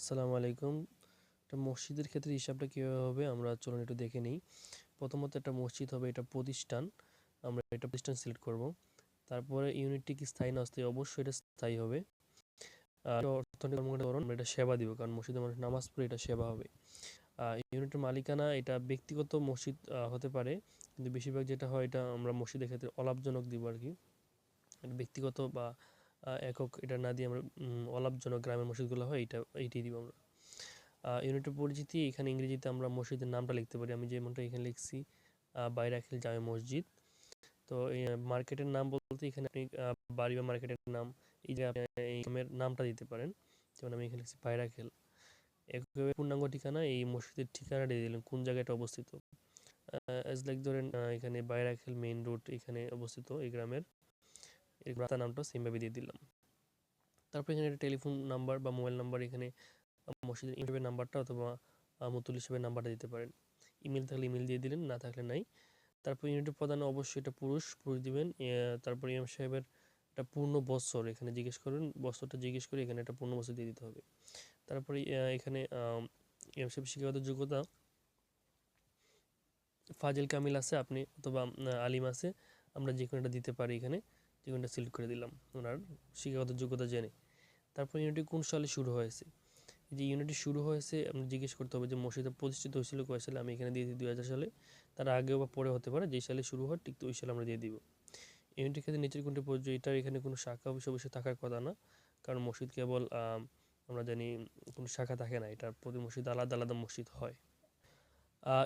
আসসালামু আলাইকুম। একটা মসজিদের ক্ষেত্রে হিসাবটা কীভাবে হবে আমরা চলুন একটু দেখে নিই। প্রথমত একটা মসজিদ হবে, এটা প্রতিষ্ঠান। আমরা এটা প্রতিষ্ঠান সিলেক্ট করব। তারপরে ইউনিটটি কি স্থায়ী না অস্থায়ী? অবশ্যই এটা স্থায়ী হবে। আর অর্থনৈতিক কর্মকাণ্ড আমরা এটা সেবা দিব, কারণ মসজিদে মানুষ নামাজ পড়ে এটা সেবা হবে। ইউনিটের মালিকানা, এটা ব্যক্তিগত মসজিদ হতে পারে, কিন্তু বেশিরভাগ যেটা হয়, এটা আমরা মসজিদের ক্ষেত্রে অলাভজনক দিব আর কি ব্যক্তিগত বা একক এটা না দিয়ে আমরা অলাভজনক গ্রামের মসজিদগুলো হয়, এটা, এইটাই দিব আমরা। ইউনিটের পরিচিতি, এখানে ইংরেজিতে আমরা মসজিদের নামটা লিখতে পারি। আমি যেমনটা এখানে লিখছি বাইরাখিল জামে মসজিদ। তো মার্কেটের নাম বলতে এখানে আপনি বাড়ি বা মার্কেটের নাম, এই যে নামটা দিতে পারেন। যেমন আমি এখানে লিখছি, বাইরাখেল। একভাবে পূর্ণাঙ্গ ঠিকানা, এই মসজিদের ঠিকানা দিয়ে দিলেন, কোন জায়গায় এটা অবস্থিত। লাইক ধরেন এখানে বাইরাখেল মেইন রোড এখানে অবস্থিত, এই গ্রামের। এই রাস্তার নামটা সেমভাবে দিয়ে দিলাম। তারপর এখানে একটা টেলিফোন নাম্বার বা মোবাইল নাম্বার এখানে মসজিদের ইমেলের নাম্বারটা অথবা মতুল হিসেবে নাম্বারটা দিতে পারেন। ইমেল থাকলে ইমেল দিয়ে দিলেন, না থাকলে নাই। তারপর ইউনিটের প্রধান অবশ্যই এটা পুরুষ পুরুষ দিবেন। তারপর ইমাম সাহেবের একটা পূর্ণ বছর এখানে জিজ্ঞেস করবেন বছরটা জিজ্ঞেস করে এখানে একটা পূর্ণ বছর দিয়ে দিতে হবে। তারপরে এখানে ইমাম সাহেব শিক্ষাগত যোগ্যতা ফাজিল কামিল আছে, আপনি অথবা আলিম আছে, আমরা যে কোনো একটা দিতে পারি এখানে। জীবনটা সিলেক্ট করে দিলাম। ওনার শিক্ষাগত যোগ্যতা জেনে। তারপর ইউনিটি কোন সালে শুরু হয়েছে? যে ইউনিটি শুরু হয়েছে আপনি জিজ্ঞেস করতে হবে যে মসজিদে প্রতিষ্ঠিত হয়েছিল কয় সালে? আমি এখানে দিয়ে দিই দুই হাজার সালে। তার আগেও বা পরে হতে পারে, যেই সালে শুরু হয়, ঠিক ওই সালে আমরা দিয়ে দিব। ইউনিটির ক্ষেত্রে নিচের কোনটি প্রযোজ্য এটার এখানে কোনো শাখা অফিস অবশ্যই থাকার কথা না। কারণ মসজিদ কেবল আমরা জানি কোনো শাখা থাকে না, এটার প্রতি মসজিদ আলাদা আলাদা মসজিদ হয়।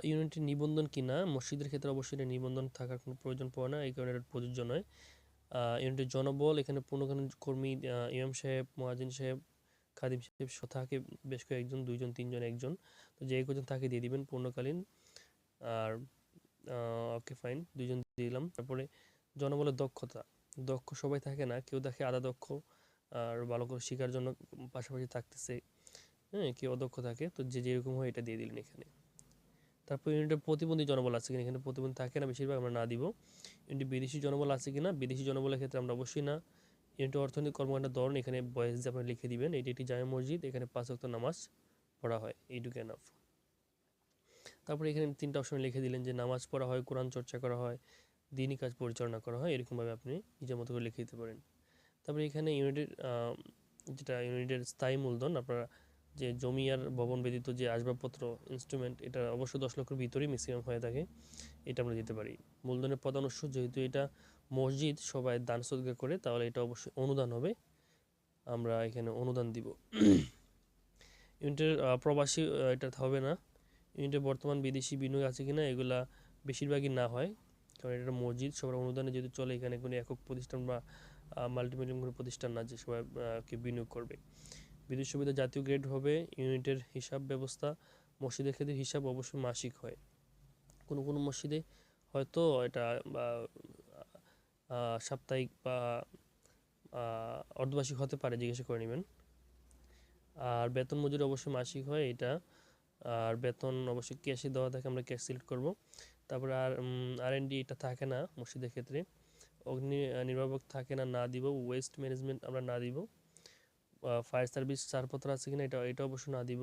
ইউনিটের নিবন্ধন কিনা মসজিদের ক্ষেত্রে অবশ্যই নিবন্ধন থাকার কোনো প্রয়োজন পড়ে না, এই কারণে এটা প্রযোজ্য নয়। ইউনিটের জনবল, এখানে পূর্ণকালীন কর্মী ইমাম সাহেব, মহাজিন সাহেব, খাদিম সাহেব থাকে বেশ কয়েকজন, দুইজন, তিনজন, একজন। তো যে কজন তাকে দিয়ে দিবেন পূর্ণকালীন, আর ওকে ফাইন দুইজন দিয়ে দিলাম। তারপরে জনবলের দক্ষতা। দক্ষ সবাই থাকে না, কেউ দেখে আধা দক্ষ, আর ভালো করে শেখার জন্য পাশাপাশি থাকতেছে হ্যাঁ কেউ অদক্ষ থাকে। তো যে যেরকম হয় এটা দিয়ে দিলেন এখানে। তারপর ইউনিটের প্রতিবন্ধী জনবল আছে কিনা? এখানে প্রতিবন্ধী থাকে না, বেশিরভাগ আমরা না দিব। ইউনিট বিদেশি জনবল আছে কিনা? বিদেশি জনবলের ক্ষেত্রে আমরা অবশ্যই না। ইউনিট অর্থনৈতিক কর্মকাণ্ডের ধরন এখানে বয়স দিয়ে আপনি লিখে দিবেন। এটি একটি জামা মসজিদ, এখানে পাঁচ অক্ট নামাজ পড়া হয়। এইটুকু এনাফ তারপরে এখানে তিনটা অপশন লিখে দিলেন যে নামাজ পড়া হয়, কোরআন চর্চা করা হয়, দিনই কাজ পরিচালনা করা হয়, এরকমভাবে আপনি নিজের মতো করে লিখে দিতে পারেন। তারপরে এখানে ইউনিটের যেটা ইউনিটের স্থায়ী মূলধন, আপনারা যে জমি আর ভবন ব্যতীত যে আসবাবপত্র ইনস্ট্রুমেন্ট এটা অবশ্যই দশ লক্ষের ভিতরেই ম্যাক্সিমাম হয়ে থাকে। এটা আমরা দিতে পারি। মূলধনের প্রধান উৎস যেহেতু এটা মসজিদ, সবাই দান সদকা করে, তাহলে এটা অবশ্যই অনুদান হবে। আমরা এখানে অনুদান দিব। ইউনিটের প্রবাসী এটা হবে না। ইউনিটের বর্তমান বিদেশি বিনিয়োগ আছে কিনা, এগুলা বেশিরভাগই না হয়। কারণ এটা মসজিদ, সবার অনুদানে যেহেতু চলে, এখানে কোনো একক প্রতিষ্ঠান বা মাল্টিমিলিয়ন কোনো প্রতিষ্ঠান না যে সবাই বিনিয়োগ করবে। বিদ্যুৎ সুবিধা জাতীয় গ্রেড হবে, ইউনিটের হিসাব ব্যবস্থা, মসজিদের ক্ষেত্রে হিসাব অবশ্যই মাসিক হয়। কোনো কোনো মসজিদে হয়তো এটা সাপ্তাহিক বা অর্ধবার্ষিক হতে পারে, জিজ্ঞাসা করে নেবেন। আর বেতন মজুরি অবশ্যই মাসিক হয়, এটা, আর বেতন অবশ্যই ক্যাশে দেওয়া থাকে, আমরা ক্যাশ সিলেক্ট করব। তারপরে আর আর এন ডি এটা থাকে না, মসজিদের ক্ষেত্রে। অগ্নি নির্বাপক থাকে না না দিব ওয়েস্ট ম্যানেজমেন্ট আমরা না দিব। ফায়ার সার্ভিস ছাড়পত্র আছে কিনা এটা এটা অবশ্যই না দিব।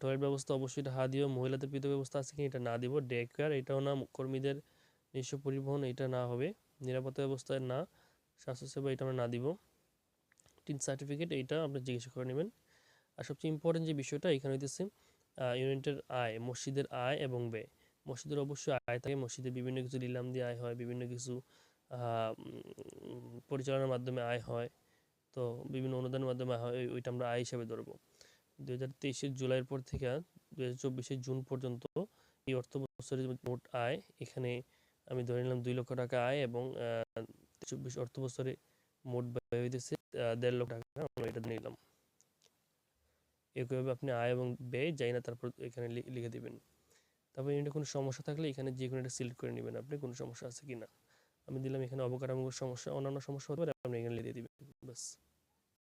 টয়লেট ব্যবস্থা অবশ্যই এটা হা দিব মহিলাদের পৃথক ব্যবস্থা আছে কিনা এটা না দিব। ডে কেয়ার এটাও না। কর্মীদের নিঃস্ব পরিবহন, এটা না হবে। নিরাপত্তা ব্যবস্থায় না। স্বাস্থ্যসেবা, এটা আমরা না দিব। টিন সার্টিফিকেট এইটা আপনি জিজ্ঞাসা করে নেবেন। আর সবচেয়ে ইম্পর্টেন্ট যে বিষয়টা, এখানে হইতেছে ইউনিটের আয়, মসজিদের আয় এবং ব্যয়। মসজিদের অবশ্যই আয় থাকে। মসজিদের বিভিন্ন কিছু নিলাম দিয়ে আয় হয়, বিভিন্ন কিছু পরিচালনার মাধ্যমে আয় হয়। তো বিভিন্ন অনুদানের মাধ্যমে ওইটা আমরা আয় হিসাবে ধরবো। দু হাজার তেইশের জুলাইয়ের পর থেকে দু হাজার চব্বিশের জুন পর্যন্ত এই অর্থ বছরের মোট আয়, এখানে আমি ধরে নিলাম দুই লক্ষ টাকা আয় এবং চব্বিশ অর্থ বছরে মোট ব্যয় হইতেছে দেড় লক্ষ টাকা। আমরা এটা নিলাম। একইভাবে আপনি আয় এবং ব্যয় যাই না তারপর এখানে লিখে দিবেন। তারপর এটা কোনো সমস্যা থাকলে এখানে যে কোনো একটা সিলেক্ট করে নেবেন। আপনি কোনো সমস্যা আছে কি না আমি দিলাম এখানে অবকাঠামোগত সমস্যা অন্যান্য সমস্যা হতে পারে আপনি এখানে লিখে দিবেন বাস